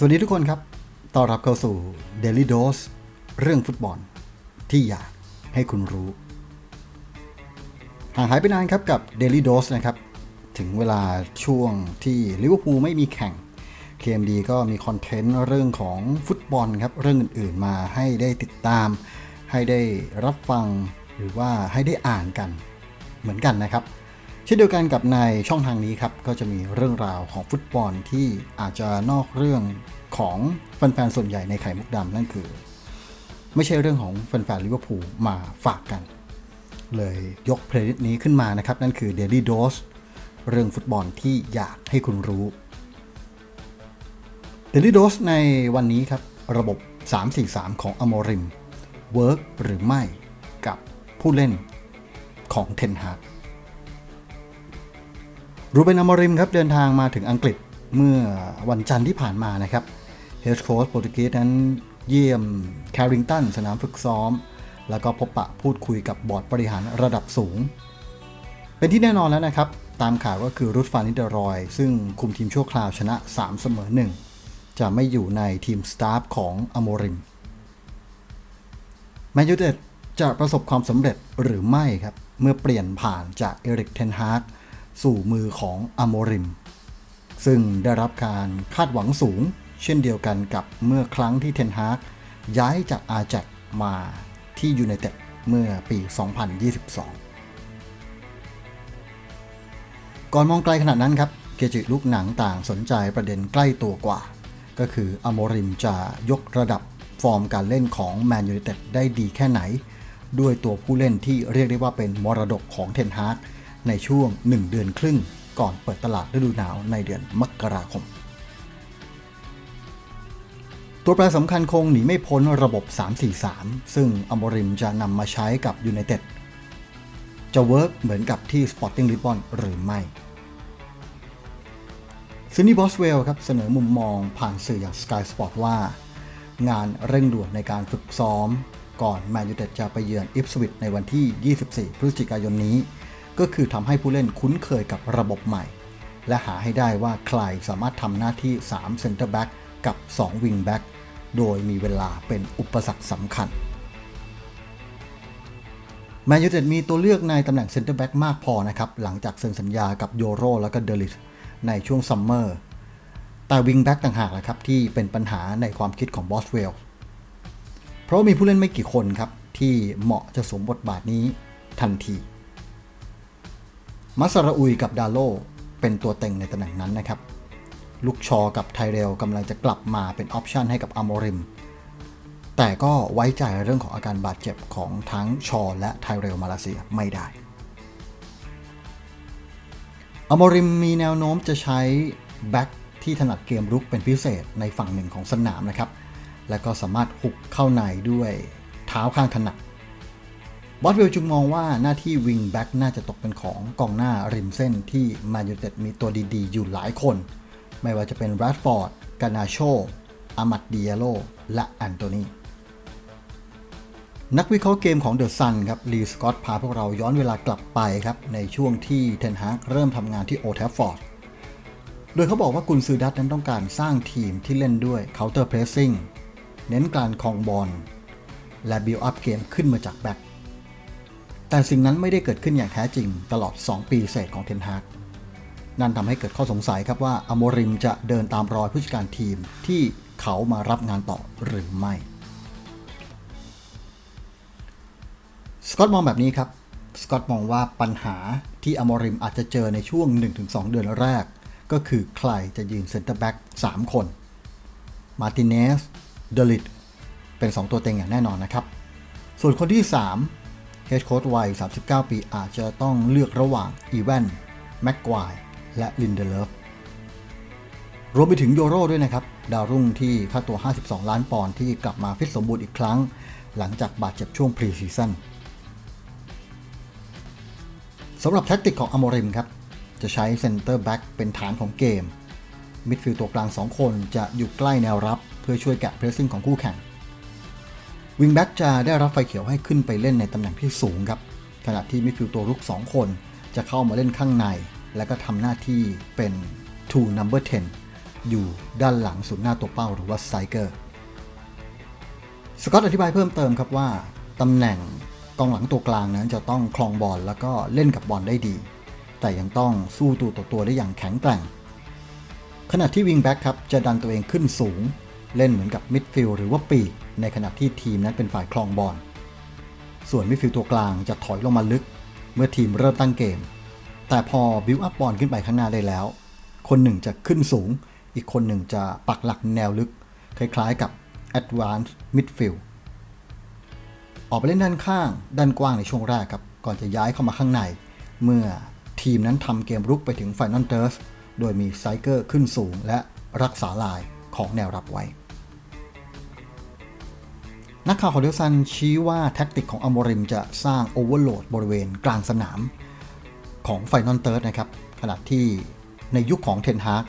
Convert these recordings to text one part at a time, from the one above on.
สวัสดีทุกคนครับ ต้อนรับเข้าสู่ Daily Dose เรื่องฟุตบอลที่อยากให้คุณรู้ ห่างหายไปนานครับกับ Daily Dose นะครับ ถึงเวลาช่วงที่ลิเวอร์พูลไม่มีแข่ง KMD ก็มีคอนเทนต์เรื่องของฟุตบอลครับ เรื่องอื่นๆมาให้ได้ติดตาม ให้ได้รับฟังหรือว่าให้ได้อ่านกันเหมือนกันนะครับ ช่นเดียวกันกับในช่องทางนี้ครับ ก็จะมีเรื่องราวของฟุตบอลที่อาจจะนอกเรื่องของแฟนๆส่วนใหญ่ในไข่มุกดำนั่นคือ ไม่ใช่เรื่องของแฟนๆลิเวอร์พูลมาฝากกัน เลยยกเพลย์ลิสต์นี้ขึ้นมานะครับ นั่นคือ Daily Dose เรื่องฟุตบอลที่อยากให้คุณรู้ Daily Dose ในวันนี้ครับ ระบบ 3-4-3 ของอโมริมเวิร์กหรือไม่กับผู้เล่นของเทนฮาก รูเบนอมอริมครับเดินทางมาถึงอังกฤษเมื่อวันจันทร์ที่ผ่านมานะครับเฮดโค้ชโปรตุเกสนั้นเยี่ยมแคริงตันสนามฝึกซ้อม แล้วก็พบปะพูดคุยกับบอร์ดบริหารระดับสูง เป็นที่แน่นอนแล้วนะครับ ตามข่าวก็คือรุดฟานิเดอรอย ซึ่งคุมทีมชั่วคราวชนะ 3 เสมอ 1 จะไม่อยู่ในทีมสตาฟของอโมริมแมนยูเต็ดจะประสบความสำเร็จหรือไม่ครับ เมื่อเปลี่ยนผ่านจากเอริกเทนฮาก สู่มือของอโมริม ซึ่งได้รับการคาดหวังสูง เช่นเดียวกันกับเมื่อครั้งที่เทนฮากย้ายจากอาแจกมาที่ยูไนเต็ดเมื่อปี 2022 ก่อนมองไกลขนาดนั้นครับ เกจิลูกหนังต่างสนใจประเด็นใกล้ตัวกว่า ก็คืออโมริมจะยกระดับฟอร์มการเล่นของแมนยูไนเต็ดได้ดีแค่ไหน ด้วยตัวผู้เล่นที่เรียกได้ว่าเป็นมรดกของเทนฮาก ในช่วง 1 เดือนครึ่ง ก่อนเปิดตลาดฤดูหนาวในเดือนมกราคม ตัวแปรสำคัญคงหนีไม่พ้นระบบ 3-4-3 ซึ่งอมริมจะนำมาใช้กับยูไนเต็ดจะเวิร์กเหมือนกับที่ Sporting Lisbon หรือไม่ซินนี่บอสเวลครับเสนอมุมมองผ่านสื่ออย่าง Sky Sport ว่า งานเร่งด่วนในการฝึกซ้อม ก่อนแมนยูเต็ดจะไปเยือนอิฟสวิตในวันที่ 24 พฤศจิกายนนี้ ก็คือทำให้ผู้เล่นคุ้นเคยกับระบบใหม่ และหาให้ได้ว่าใครสามารถทำหน้าที่ 3 Center Back กับ 2 Wing Back โดยมีเวลาเป็นอุปสรรคสำคัญแมนยูเต็ดมีตัวเลือกในตำแหน่งเซ็นเตอร์แบ็กมากพอนะครับ หลังจากเซ็นสัญญากับโยโรและก็เดลิทในช่วงซัมเมอร์ แต่วิงแบ็กต่างหากแหละครับที่เป็นปัญหาในความคิดของบอสเวลเพราะมีผู้เล่นไม่กี่คนครับ ที่เหมาะจะสวมบทบาทนี้ทันที มัสราอุยกับดาโลเป็นตัวเต็งในตำแหน่งนั้นนะครับ ลูกชอกับไทเรลกำลังจะกลับมาเป็นออปชันให้กับอโมริม แต่ก็ไว้ใจเรื่องของอาการบาดเจ็บของทั้งชอและไทเรลมาเลเซียไม่ได้ อโมริมมีแนวโน้มจะใช้แบ็กที่ถนัดเกมรุกเป็นพิเศษในฝั่งหนึ่งของสนามนะครับ และก็สามารถหุกเข้าในด้วยเท้าข้างถนัด บอสเวลจึงมองว่าหน้าที่วิงแบ็กน่าจะตกเป็นของกองหน้าริมเส้นที่มายูเต็ดมีตัวดีๆ อยู่หลายคน ไม่ว่าจะเป็นแรดฟอร์ด กานาโชอามัดเดียโล และแอนโตนีนักวิเคราะห์เกมของเดอะซันครับลีสกอตพาพวกเราย้อนเวลากลับไปครับ ในช่วงที่เทนฮากเริ่มทำงานที่โอแทฟฟอร์ด โดยเขาบอกว่ากุนซือดัตนั้นต้องการสร้างทีมที่เล่นด้วย counter pressing เน้นการคองบอลและ build up เกมขึ้นมาจากแบ็ค แต่สิ่งนั้นไม่ได้เกิดขึ้นอย่างแท้จริงตลอด 2 ปีเศษของเทนฮากนั่นทำให้เกิดข้อสงสัยครับว่าอโมริมจะเดินตามรอยผู้จัดการทีมที่เขามารับงานต่อหรือไม่ สกอตมองแบบนี้ครับ สกอตมองว่าปัญหาที่อโมริมอาจจะเจอในช่วง 1-2 เดือนแรก ก็คือใครจะยืนเซ็นเตอร์แบ็ก3 คน มาติเนส เดลิต เป็น 2 ตัวเต็งอย่างแน่นอนนะครับ ส่วนคนที่ 3 เฮดโค้ชวัย 39 ปีอาจจะต้องเลือกระหว่างอีแวนแม็กควายและลินเดเลฟรวมไปถึงโยโร่ด้วยนะครับ ดาวรุ่งที่ค่าตัว 52 ล้านปอนด์ที่กลับมาฟิตสมบูรณ์อีกครั้ง หลังจากบาดเจ็บช่วงพรีซีซั่นสำหรับแท็กติกของอโมริมครับ จะใช้เซนเตอร์แบ็กเป็นฐานของเกมมิดฟิลด์ตัวกลาง 2 คนจะอยู่ใกล้แนวรับ เพื่อช่วยแกะเพรสซิ่งของคู่แข่ง วิงแบ็กจะได้รับไฟเขียวให้ขึ้นไปเล่นในตำแหน่งที่สูงครับ ขณะที่มิดฟิลด์ตัวรุก 2 คนจะเข้ามาเล่นข้างใน และก็ทำหน้าที่เป็น two number 10 อยู่ด้านหลังศูนย์หน้าตัวเป้าหรือว่าไซเกอร์ สกอตอธิบายเพิ่มเติมครับว่าตำแหน่งกองหลังตัวกลางนั้นจะต้องคลองบอลแล้วก็เล่นกับบอลได้ดี แต่ยังต้องสู้ตัวต่อตัวได้อย่างแข็งแกร่ง ขณะที่วิงแบ็กครับจะดันตัวเองขึ้นสูง เล่นเหมือนกับมิดฟิลด์หรือว่าปีก ในขณะที่ทีมนั้นเป็นฝ่ายคลองบอล ส่วนมิดฟิลด์ตัวกลางจะถอยลงมาลึก เมื่อทีมเริ่มตั้งเกม แต่พอบิวอัพบอลขึ้นไปข้างหน้าได้แล้ว คนหนึ่งจะขึ้นสูง อีกคนหนึ่งจะปักหลักแนวลึก คล้ายๆกับ Advanced Midfield ออกไปเล่นด้านข้างด้านกว้างในช่วงแรกครับ ก่อนจะย้ายเข้ามาข้างใน เมื่อทีมนั้นทำเกมรุกไปถึงไฟนอลเติร์สโดยมีไซเกอร์ขึ้นสูงและรักษาลายของแนวรับไว้ นักข่าวของเดลซันชี้ว่าแท็กติกของอโมริมจะสร้างโอเวอร์โหลดบริเวณกลางสนามของไฟนอลเติร์ดนะครับ ขณะที่ในยุคของเทนฮาก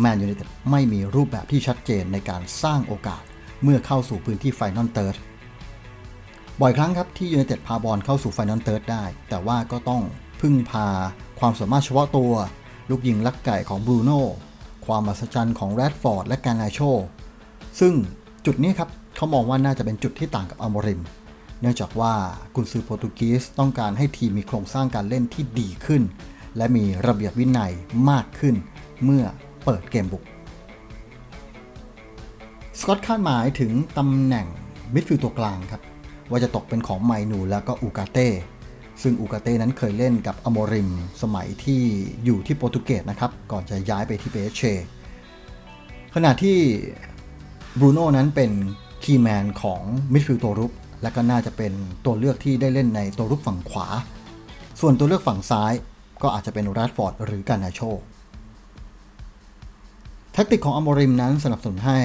แมนยู i นเต็ดไม่มีรูปแบบที่ชัดเจนในการสร้างโอกาสเมื่อเข้าสู่พื้นที่ไฟนอลเติร์ดบ่อยครั้งครับที่ยู i นเต็ดพาบอลเข้าสู่ไฟนอลเติร์ดได้ แต่ว่าก็ต้องพึ่งพาความสามารถเฉพาะตัว ลูกยิงลักไก่ของบรูโน่ความมหัศจรรย์ของแรดฟอร์ดและการนาโช ซึ่งจุดนี้ครับ เขามองว่าน่าจะเป็นจุดที่ต่างกับอัลโมริม เนื่องจากว่ากุนซือโปรตุเกสต้องการให้ทีมมีโครงสร้างการเล่นที่ดีขึ้น และมีระเบียบวินัยมากขึ้นเมื่อเปิดเกมบุก สกอตคาดหมายถึงตำแหน่งมิดฟิลด์ตัวกลางครับ ว่าจะตกเป็นของไมนูแล้วก็อูกาเต้ซึ่งอูกาเต้นั้นเคยเล่นกับอโมริม สมัยที่อยู่ที่โปรตุเกสนะครับ ก่อนจะย้ายไปที่เปเชขณะที่บรูโน่นั้นเป็น คีย์แมนของมิดฟิลด์ตัวรุก และก็น่าจะเป็นตัวเลือกที่ได้เล่นในตัวรุกฝั่งขวา ส่วนตัวเลือกฝั่งซ้ายก็อาจจะเป็นแรดฟอร์ดหรือการนาโชแทคติกของอโมริมนั้นสนับสนุนให้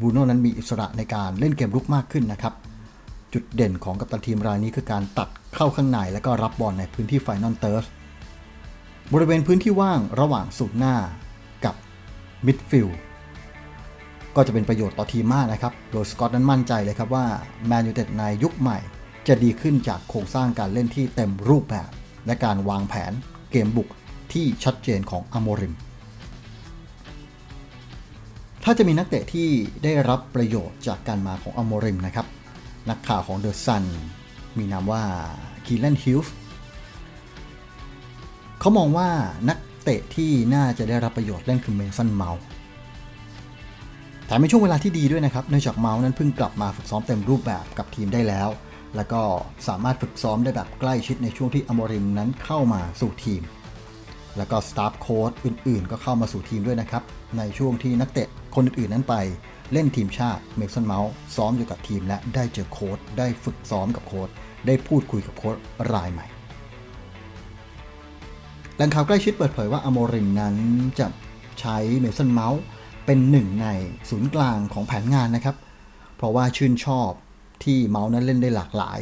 บูโน่นั้นมีอิสระในการเล่นเกมรุกมากขึ้นนะครับ จุดเด่นของกัปตันทีมรายนี้คือการตัดเข้าข้างในแล้วก็รับบอลในพื้นที่ไฟนอลเติร์สบริเวณพื้นที่ว่างระหว่างสูตรหน้ากับมิดฟิลด์ ก็จะเป็นประโยชน์ต่อทีมมากนะครับ โดยสกอตนั้นมั่นใจเลยครับว่าแมนยูเต็ดในยุคใหม่ จะดีขึ้นจากโครงสร้างการเล่นที่เต็มรูปแบบ และการวางแผนเกมบุกที่ชัดเจนของอโมริม ถ้าจะมีนักเตะที่ได้รับประโยชน์จากการมาของอโมริมนะครับ นักข่าวของเดอะซันมีนามว่าคีแลนฮิลส์เขามองว่านักเตะที่น่าจะได้รับประโยชน์เล่นคือเมสันเมาส์ แต่เป็นช่วงเวลาที่ดีด้วยนะครับ เนื่องจากเมาส์นั้นเพิ่งกลับมาฝึกซ้อมเต็มรูปแบบกับทีมได้แล้ว แล้วก็สามารถฝึกซ้อมได้แบบใกล้ชิดในช่วงที่อโมริมนั้นเข้ามาสู่ทีม แล้วก็สตาฟโค้ดอื่นๆ ก็เข้ามาสู่ทีมด้วยนะครับ ในช่วงที่นักเตะคนอื่นๆนั้นไปเล่นทีมชาติเมลสันเมาส์ซ้อมอยู่กับทีมและได้เจอโค้ดได้ฝึกซ้อมกับโค้ดได้พูดคุยกับโค้ดรายใหม่แหล่งข่าวใกล้ชิดเปิดเผยว่าอโมริมนั้นจะใช้เมลสันเมาส์ เป็นหนึ่งในศูนย์กลางของแผนงานนะครับ เพราะว่าชื่นชอบที่เมาส์นั้นเล่นได้หลากหลาย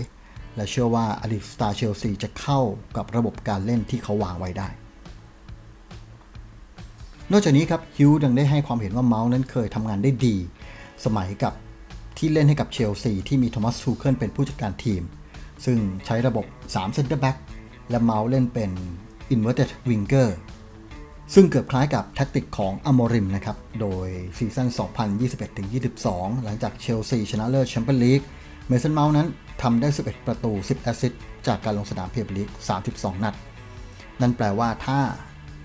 และเชื่อว่าอดีตสตาร์เชลซีจะเข้ากับระบบการเล่นที่เขาวางไว้ได้ นอกจากนี้ครับฮิวยังได้ให้ความเห็นว่าเมาส์นั้นเคยทำงานได้ดี สมัยกับที่เล่นให้กับเชลซีที่มีโทมัสทูเคิลเป็นผู้จัดการทีม ซึ่งใช้ระบบ3 Center Back และเมาส์เล่นเป็น Inverted Winger ซึ่งเกือบคล้ายกับแท็กติกของอโมริมนะครับ โดยซีซั่น 2021-22 หลังจากเชลซีชนะเลิศแชมเปี้ยนลีก เมสันเมาส์นั้นทำได้ 11 ประตู 10 แอสซิสต์จากการลงสนามเพียบลีก 32 นัด นั่นแปลว่าถ้า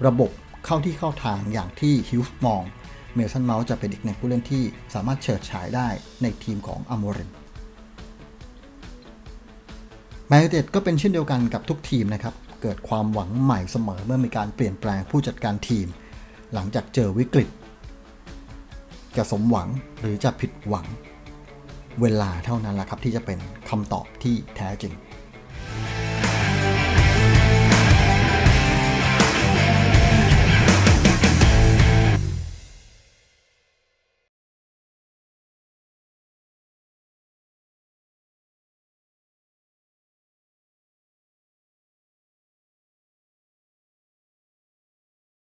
ระบบเข้าที่เข้าทางอย่างที่ฮิวส์มอง เมสันเมาส์จะเป็นอีกหนึ่งผู้เล่นที่สามารถเฉิดฉายได้ในทีมของอโมริมแมนยูเต็ดก็เป็นเช่นเดียวกันกับทุกทีมนะครับ เกิดความหวังใหม่เสมอเมื่อมีการเปลี่ยนแปลงผู้จัดการทีม หลังจากเจอวิกฤต จะสมหวังหรือจะผิดหวัง เวลาเท่านั้นแหละครับที่จะเป็นคำตอบที่แท้จริง